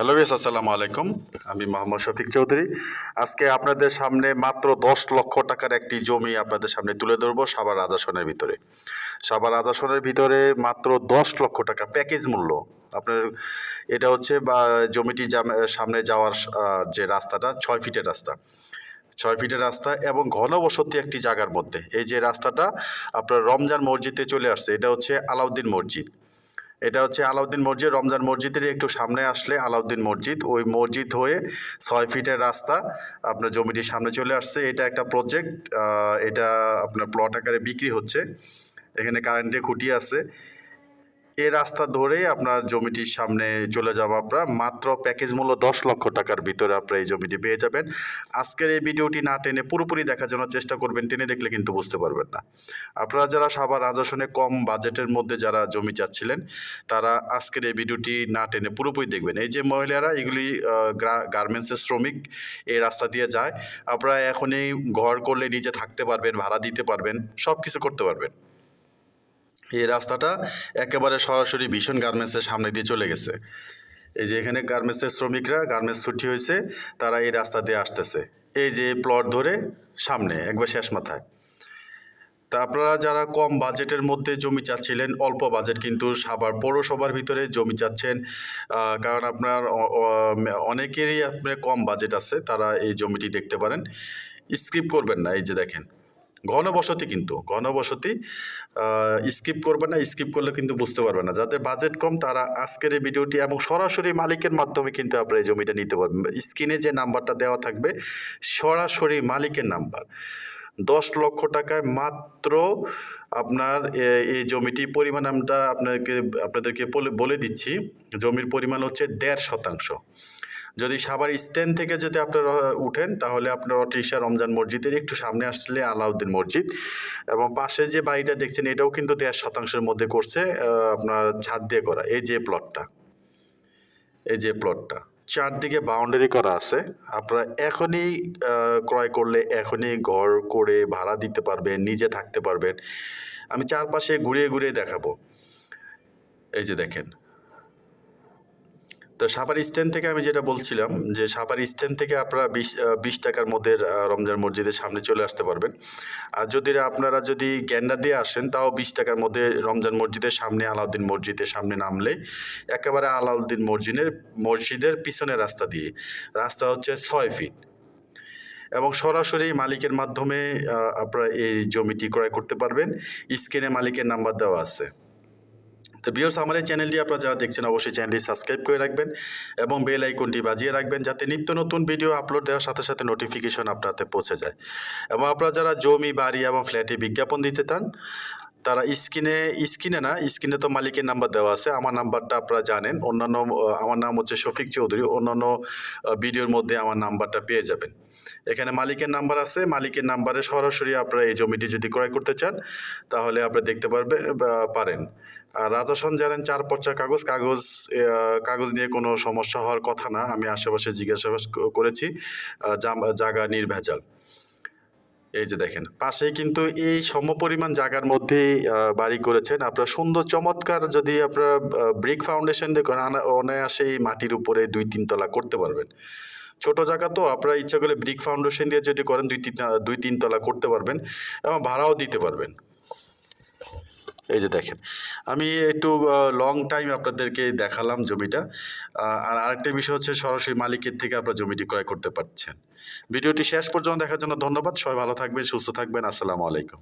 Hello বেশ আসসালামু আলাইকুম। আমি মোহাম্মদ শফিক চৌধুরী। আজকে আপনাদের সামনে মাত্র দশ লক্ষ টাকার একটি জমি আপনাদের সামনে তুলে ধরবো সাবার রাজাসনের ভিতরে। সাবার রাজাসনের ভিতরে মাত্র দশ লক্ষ টাকা প্যাকেজ মূল্য। আপনার এটা হচ্ছে, বা জমিটি জাম- সামনে যাওয়ার যে রাস্তাটা, ছয় ফিটের রাস্তা। ছয় ফিটের রাস্তা এবং ঘনবসতি একটি জায়গার মধ্যে। এই যে রাস্তাটা আপনার রমজান মসজিদে চলে আসছে, এটা হচ্ছে আলাউদ্দিন মসজিদ। এটা হচ্ছে আলাউদ্দিন মসজিদ, রমজান মসজিদের একটু সামনে আসলে আলাউদ্দিন মসজিদ। ওই মসজিদ হয়ে ছয় ফিটের রাস্তা আপনার জমিটির সামনে চলে আসছে। এটা একটা প্রজেক্ট এটা আপনার প্লট আকারে বিক্রি হচ্ছে। এখানে কারেন্টের খুঁটি আছে। এই রাস্তা ধরে আপনার জমিটির সামনে চলে যাব আপনারা মাত্র প্যাকেজ মূল্য দশ লক্ষ টাকার ভিতরে আপনারা এই জমিটি পেয়ে যাবেন। আজকের এই ভিডিওটি না টেনে পুরোপুরি দেখার জন্য চেষ্টা করবেন, টেনে দেখলে কিন্তু বুঝতে পারবেন না। আপনারা যারা সাভার রাজাসনে কম বাজেটের মধ্যে যারা জমি চাচ্ছিলেন, তারা আজকের এই ভিডিওটি না টেনে পুরোপুরি দেখবেন। এই যে মহিলারা, এগুলি গার্মেন্টসের শ্রমিক এই রাস্তা দিয়ে যায়। আপনারা এখনই ঘর করলে নিজে থাকতে পারবেন, ভাড়া দিতে পারবেন সব কিছু করতে পারবেন। এই রাস্তাটা একেবারে সরাসরি ভীষণ গার্মেন্টসের সামনে দিয়ে চলে গেছে। এই যে এখানে গার্মেন্টসের শ্রমিকরা গার্মেন্টস ছুটি হয়েছে, তারা এই রাস্তা দিয়ে আসতেছে। এই যে প্লট ধরে সামনে, একবার শেষ মাথায়। তা আপনারা যারা কম বাজেটের মধ্যে জমি চাচ্ছিলেন, অল্প বাজেট কিন্তু সাভার পৌরসভার ভিতরে জমি চাচ্ছেন কারণ আপনার অনেকেরই আপনার কম বাজেট আছে, তারা এই জমিটি দেখতে পারেন। স্কিপ করবেন না, এই যে দেখেন। ঘনবসতি কিন্তু, ঘনবসতি স্কিপ করবেন না স্কিপ করলে কিন্তু বুঝতে পারবে না। যাদের বাজেট কম, তারা আজকের এই ভিডিওটি এবং সরাসরি মালিকের মাধ্যমে কিন্তু আপনারা এই জমিটা নিতে পারবেন। স্ক্রিনে যে নাম্বারটা দেওয়া থাকবে, সরাসরি মালিকের নাম্বার দশ লক্ষ টাকায় মাত্র আপনার এই জমিটি পরিমাণ আমরা আপনাকে, আপনাদেরকে বলে দিচ্ছি। জমির পরিমাণ হচ্ছে দেড় শতাংশ। যদি সাবার স্ট্যান্ড থেকে যদি আপনারা উঠেন, তাহলে আপনার অটিশা রমজান মসজিদের একটু সামনে আসলে আলাউদ্দিন মসজিদ। এবং পাশে যে বাড়িটা দেখছেন, এটাও কিন্তু দেড় শতাংশের মধ্যে করছে আপনার ছাদ দিয়ে করা, এই যে প্লটটা এই যে প্লটটা চারদিকে বাউন্ডারি করা আছে। আপনারা এখনই ক্রয় করলে এখনই ঘর করে ভাড়া দিতে পারবেন, নিজে থাকতে পারবেন। আমি চারপাশে ঘুরিয়ে ঘুরিয়ে দেখাবো। এই যে দেখেন তো সাপার স্ট্যান্ড থেকে আমি যেটা বলছিলাম যে সাপার স্ট্যান্ড থেকে আপনারা বিশ বিশ টাকার মধ্যে রমজান মসজিদের সামনে চলে আসতে পারবেন। আর যদি আপনারা যদি গ্যান্ডা দিয়ে আসেন, তাও বিশ টাকার মধ্যে রমজান মসজিদের সামনে, আলাউদ্দিন মসজিদের সামনে নামলে, একেবারে আলাউদ্দিন মসজিদের মসজিদের পিছনের রাস্তা দিয়ে। রাস্তা হচ্ছে ছয় ফিট এবং সরাসরি মালিকের মাধ্যমে আপনারা এই জমিটি ক্রয় করতে পারবেন। স্ক্রিনে মালিকের নাম্বার দেওয়া আছে। তো বিয়র্স আমার এই চ্যানেলটি আপনারা যারা দেখছেন, অবশ্যই চ্যানেলটি সাবস্ক্রাইব করে রাখবেন এবং বেল আইকনটি বাজিয়ে রাখবেন যাতে নিত্য নতুন ভিডিও আপলোড দেওয়ার সাথে সাথে নোটিফিকেশন আপনাদের পৌঁছে যায়। এবং আপনারা যারা জমি, বাড়ি এবং ফ্ল্যাটে বিজ্ঞাপন দিতে চান তারা স্ক্রিনে স্ক্রিনে না, স্ক্রিনে তো মালিকের নাম্বার দেওয়া আছে। আমার নাম্বারটা আপনারা জানেন। অন্যান্য আমার নাম হচ্ছে শফিক চৌধুরী। অন্যান্য ভিডিওর মধ্যে আমার নাম্বারটা পেয়ে যাবেন। এখানে মালিকের নাম্বার আছে। মালিকের নাম্বারে সরাসরি আপনারা এই জমিটি যদি ক্রয় করতে চান, তাহলে আপনারা দেখতে পারবেন বা পারেন। আর রাজাসন জানেন, চার পর্চা কাগজ। কাগজ কাগজ নিয়ে কোনো সমস্যা হওয়ার কথা না। আমি আশেপাশে জিজ্ঞাসাবাস করেছি। জায়গা নির্ভেজাল। এই যে দেখেন, পাশে কিন্তু এই সমপরিমাণ জায়গার মধ্যে বাড়ি করেছেন। আপনারা সুন্দর চমৎকার যদি আপনারা ব্রিক ফাউন্ডেশন দিয়ে অনায়াসে এই মাটির উপরে দুই তিন তলা করতে পারবেন। ছোট জায়গা তো, আপনারা ইচ্ছা করলে ব্রিক ফাউন্ডেশন দিয়ে যদি করেন, দুই তিন দুই তিন তলা করতে পারবেন এবং ভাড়াও দিতে পারবেন। এই যে দেখেন, আমি একটু লং টাইম আপনাদেরকে দেখালাম জমিটা। আর আরেকটা বিষয় হচ্ছে সরাসরি মালিকের থেকে আপনারা জমিটি ক্রয় করতে পারছেন। ভিডিওটি শেষ পর্যন্ত দেখার জন্য ধন্যবাদ। সবাই ভালো থাকবেন, সুস্থ থাকবেন। আসসালামু আলাইকুম।